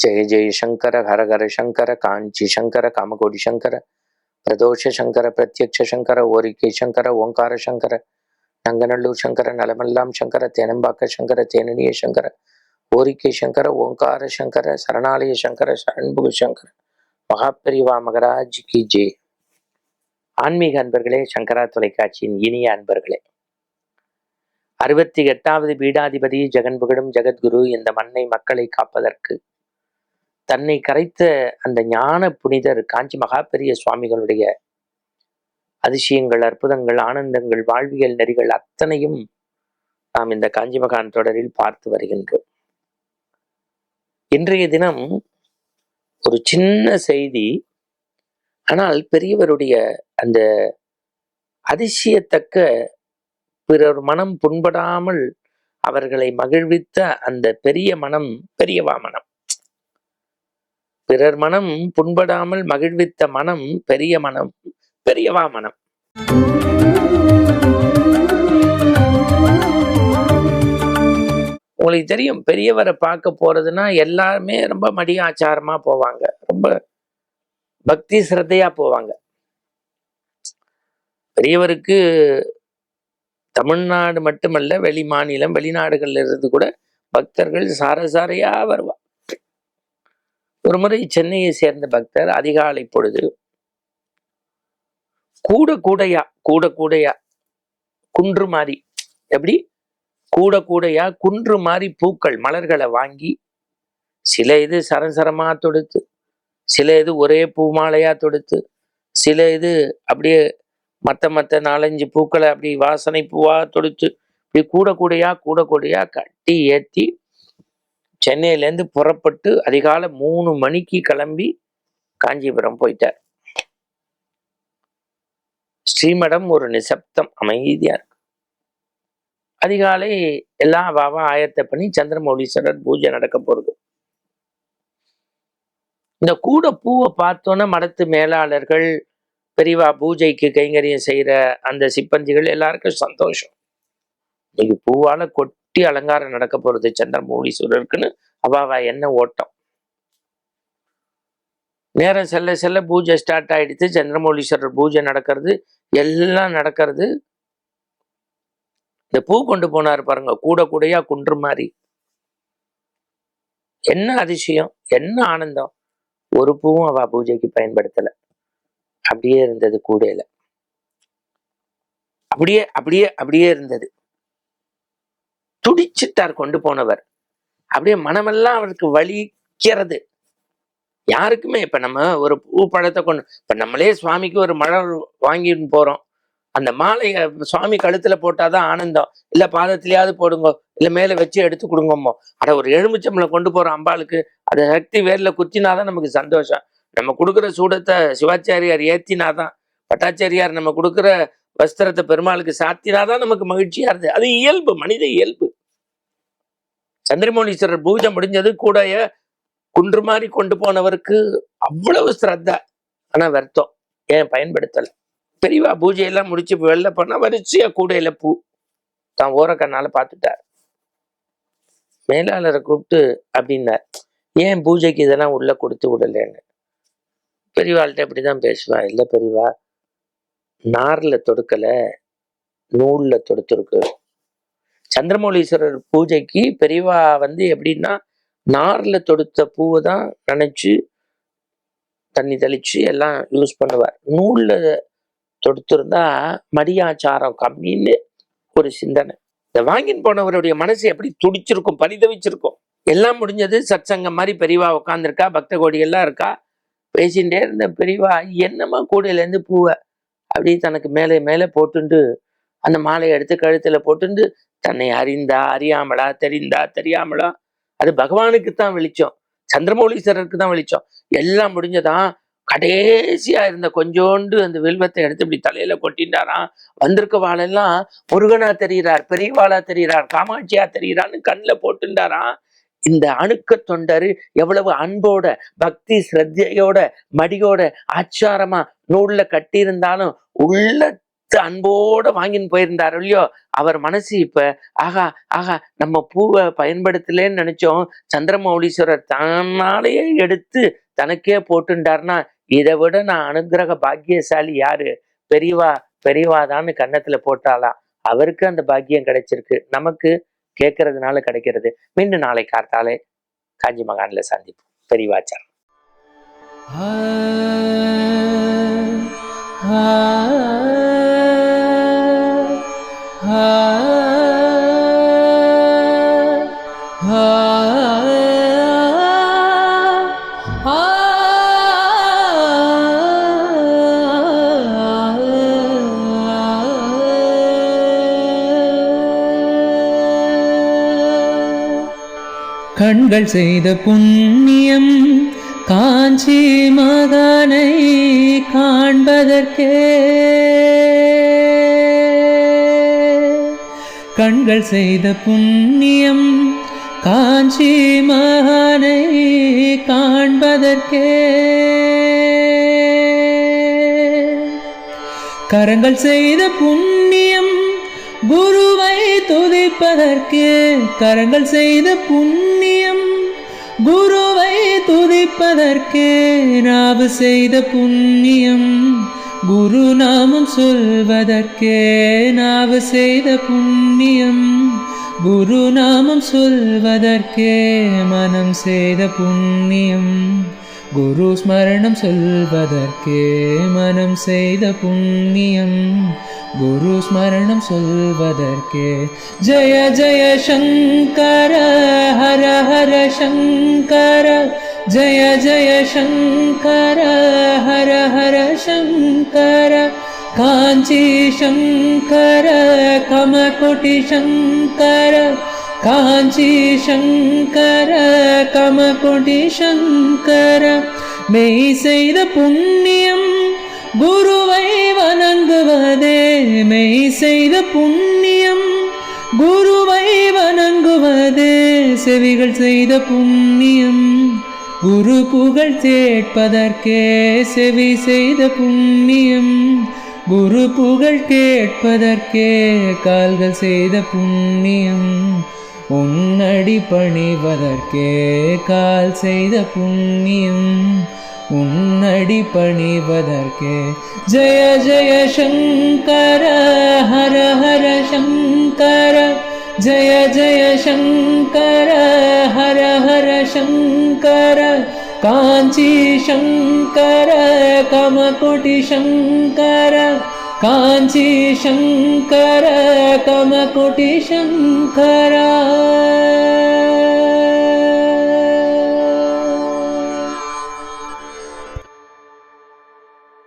ஜெய ஜெய சங்கர ஹர ஹர சங்கர காஞ்சி சங்கர காமகோடி சங்கர பிரதோஷ சங்கர பிரத்யக்ஷ சங்கர ஓரிக்கை சங்கர ஓங்கார சங்கர நங்கநல்லூர் சங்கர நலமெல்லாம் சங்கர தேனம்பாக்க சங்கர தேனனிய சங்கர ஓரிக்கை சங்கர ஓங்கார சங்கர சரணாலய சங்கர சரண்புகு சங்கர மகாபெரிவா மகராஜ் கி ஜே. ஆன்மீக அன்பர்களே சங்கரா தொலைக்காட்சியின் இனிய அன்பர்களே. அறுபத்தி எட்டாவது பீடாதிபதி ஜெகன்புகழும் ஜெகத்குரு இந்த மண்ணை மக்களை காப்பதற்கு தன்னை கரைத்த அந்த ஞான புனிதர் காஞ்சி மகாபெரிய சுவாமிகளுடைய அதிசயங்கள் அற்புதங்கள் ஆனந்தங்கள் வாழ்வியல் நெறிகள் அத்தனையும் நாம் இந்த காஞ்சி மகான் தொடரில் பார்த்து வருகின்றோம். இன்றைய தினம் ஒரு சின்ன செய்தி. ஆனால் பெரியவருடைய அந்த அதிசயத்தக்க பிறர் மனம் புண்படாமல் அவர்களை மகிழ்வித்த அந்த பெரிய மனம் பெரியவா மனம். பிறர் மனம் புண்படாமல் மகிழ்வித்த மனம் பெரிய மனம் பெரியவா மனம். உங்களுக்கு தெரியும் பெரியவரை பார்க்க போறதுன்னா எல்லாருமே ரொம்ப மடியாச்சாரமா போவாங்க. ரொம்ப பக்தி சிரத்தையா போவாங்க. பெரியவருக்கு தமிழ்நாடு மட்டுமல்ல வெளி மாநிலம் வெளிநாடுகள்ல இருந்து கூட பக்தர்கள் சாரசாரையா வருவா. ஒரு முறை சென்னையை சேர்ந்த பக்தர் அதிகாலை பொழுது கூட கூடையா கூட கூடையா குன்று மாதிரி எப்படி? கூட கூடையா குன்று மாதிரி பூக்கள் மலர்களை வாங்கி சில இது சரசரமா தொடுத்து சில இது ஒரே பூ மாலையா தொடுத்து சில இது அப்படியே மற்ற மற்ற நாலஞ்சு பூக்களை அப்படி வாசனை பூவா தொடுத்து இப்படி கூட கூடையா கூட கூடையா கட்டி ஏற்றி சென்னையிலேருந்து புறப்பட்டு அதிகாலை மூணு மணிக்கு கிளம்பி காஞ்சிபுரம் போயிட்டார். ஸ்ரீமடம் ஒரு நிசப்தம் அமைதியா இருக்கு. அதிகாலை எல்லாம் வாவா ஆயத்தை பண்ணி சந்திரமௌலீஸ்வரர் பூஜை நடக்க போறது இந்த கூட பூவை பார்த்தோன்னே மடத்து மேலாளர்கள் பெரியவா பூஜைக்கு கைங்கரியம் செய்யற அந்த சிப்பந்திகள் எல்லாருக்கும் சந்தோஷம். இன்னைக்கு பூவால குட்டி அலங்காரம் நடக்க போறது சந்திரமௌலீஸ்வரருக்குன்னு அவாவா என்ன ஓட்டம்? நேரம் செல்ல செல்ல பூஜை ஸ்டார்ட் ஆயிடுச்சு சந்திரமௌலீஸ்வரர் பூஜை நடக்கிறது எல்லாம் நடக்கிறது. இந்த பூ கொண்டு போனார் பாருங்க கூட கூடையா குன்று மாதிரி என்ன அதிசயம் என்ன ஆனந்தம். ஒரு பூவும் அவ பூஜைக்கு பயன்படுத்தலை. அப்படியே இருந்தது கூடையில. அப்படியே அப்படியே அப்படியே இருந்தது. துடிச்சிட்டார் கொண்டு போனவர். அப்படியே மனமெல்லாம் அவருக்கு வலிக்கிறது. யாருக்குமே இப்ப நம்ம ஒரு பூ பழத்தை கொண்டு இப்ப நம்மளே சுவாமிக்கு ஒரு மலர் வாங்கிட்டு போறோம். அந்த மாலையை சுவாமி கழுத்துல போட்டாதான் ஆனந்தம். இல்ல பாதத்திலேயாவது போடுங்க இல்ல மேல வச்சு எடுத்து கொடுங்கம்மோ அட ஒரு எலுமிச்சம்பளை கொண்டு போறோம் அம்பாளுக்கு அது சக்தி வேர்ல குத்தினாதான் நமக்கு சந்தோஷம். நம்ம கொடுக்குற சூடத்தை சிவாச்சாரியார் ஏத்தினாதான் பட்டாச்சாரியார் நம்ம கொடுக்குற வஸ்திரத்தை பெருமாளுக்கு சாத்தினாதான் நமக்கு மகிழ்ச்சியா இருந்தது. அது இயல்பு மனித இயல்பு. சந்திரமௌலீஸ்வரர் பூஜை முடிஞ்சது கூடைய குன்று மாதிரி கொண்டு போனவருக்கு அவ்வளவு ஸ்ரத்தா ஆனால் வருத்தம். ஏன் பயன்படுத்தலை? பெரியவா பூஜையெல்லாம் முடிச்சு வெளில போனால் வரிசையாக கூடையில பூ. தான் ஓர கண்ணால் பார்த்துட்டார். மேலாளரை கூப்பிட்டு அப்படின்னார் ஏன் பூஜைக்கு இதெல்லாம் உள்ளே கொடுத்து விடலன்னு? பெரியவாள்கிட்ட இப்படிதான் பேசுவா இல்லை பெரியவா நாரில் தொடுக்கலை நூலில் தொடுத்துருக்கு. சந்திரமௌலீஸ்வரர் பூஜைக்கு பெரியவா வந்து எப்படின்னா நார்ல தொடுத்த பூவை தான் நினைச்சு தண்ணி தெளிச்சு எல்லாம் யூஸ் பண்ணுவார். நூல்ல தொடுத்திருந்தா மடியாச்சாரம் கம்மின்னு ஒரு சிந்தனை. இதை வாங்கின்னு போனவருடைய மனசு எப்படி துடிச்சிருக்கும் பரிதவிச்சிருக்கும்? எல்லாம் முடிஞ்சது சத்சங்கம் மாதிரி பெரியவா உட்காந்துருக்கா பக்த கோடி எல்லாம் இருக்கா? பேசிகிட்டே இருந்த பெரியவா என்னமா கூடையிலேருந்து பூவை அப்படி தனக்கு மேலே மேலே போட்டுண்டு அந்த மாலையை எடுத்து கழுத்துல போட்டுண்டு தன்னை அறிந்தா அறியாமலா தெரிந்தா தெரியாமலா? அது பகவானுக்கு தான் வெளிச்சம். சந்திரமௌலீஸ்வரருக்கு தான் வெளிச்சம். எல்லாம் முடிஞ்சதான் கடைசியா இருந்த கொஞ்சோண்டு அந்த வில்வத்தை எடுத்து இப்படி தலையில கொட்டின்றாராம் வந்திருக்க வாழெல்லாம் முருகனா தெரிகிறார் பெரியவாளா தெரிகிறார் காமாட்சியா தெரிகிறான்னு கண்ணில் போட்டுண்டாராம். இந்த அணுக்க தொண்டர் எவ்வளவு அன்போட பக்தி ஸ்ரத்தையோட மடியோட ஆச்சாரமா நூல்ல கட்டியிருந்தாலும் உள்ள அன்போட வாங்கின்னு போயிருந்தார் இல்லையோ? அவர் மனசு இப்ப ஆகா ஆகா நம்ம பூவை பயன்படுத்தலேன்னு நினைச்சோம். சந்திரமௌலீஸ்வரர் தன்னாலேயே எடுத்து தனக்கே போட்டுண்டார்னா இதை விட நான் அனுகிரக பாக்கியசாலி யாரு? பெரியவா பெரியவாதான்னு கன்னத்துல போட்டாலாம் அவருக்கு அந்த பாக்கியம் கிடைச்சிருக்கு. நமக்கு கேட்கறதுனால கிடைக்கிறது. மீண்டும் நாளை காத்தாலே காஞ்சி மகான்ல சந்திப்போம். பெரியவாச்சார் கண்கள் செய்த புண்ணியம் காஞ்சி மகானை காண்பதற்கே. கண்கள் செய்த புண்ணியம் காஞ்சி மகானை காண்பதற்கே. கரங்கள் செய்த புண்ணியம் குருவை துதிப்பதற்கு. கரங்கள் செய்த புண்ணியம் குருவை துதிப்பதற்கு. நாவு செய்த புண்ணியம் குரு நாமம் சொல்வதற்கே நாவு செய்த புண்ணியம். குரு நாமம் சொல்வதற்கே மனம் செய்த புண்ணியம். குரு ஸ்மரணம் சொல்வதற்கே மனம் செய்த புண்ணியம். குரு ஸ்மரணம் சொல்வதற்கே ஜய ஜய சங்கர ஹர ஹர சங்கர ஜய ஜய சங்கர ஹர ஹர சங்கர காஞ்சி சங்கர கமகோட்டி சங்கர காஞ்சி சங்கர கமகோட்டி சங்கர மெய் செய்த புண்ணியம் குருவை வணங்குவதே மெய் செய்த புண்ணியம் குருவை வணங்குவதே செவிகள் செய்த புண்ணியம் குரு புகழ் கேட்பதற்கே செவி செய்த புண்ணியம். குரு புகழ் கேட்பதற்கே கால்கள் செய்த புண்ணியம். உன்னடி பணிவதற்கே கால் செய்த புண்ணியம். உன்னடி பணிவதற்கே ஜய ஜய சங்கர ஹர ஹர சங்கர. जय जय शङ्कर हर हर शङ्कर काञ्ची शङ्कर कमकुटिशङ्कर काञ्ची शङ्कर कमकुटीशङ्कर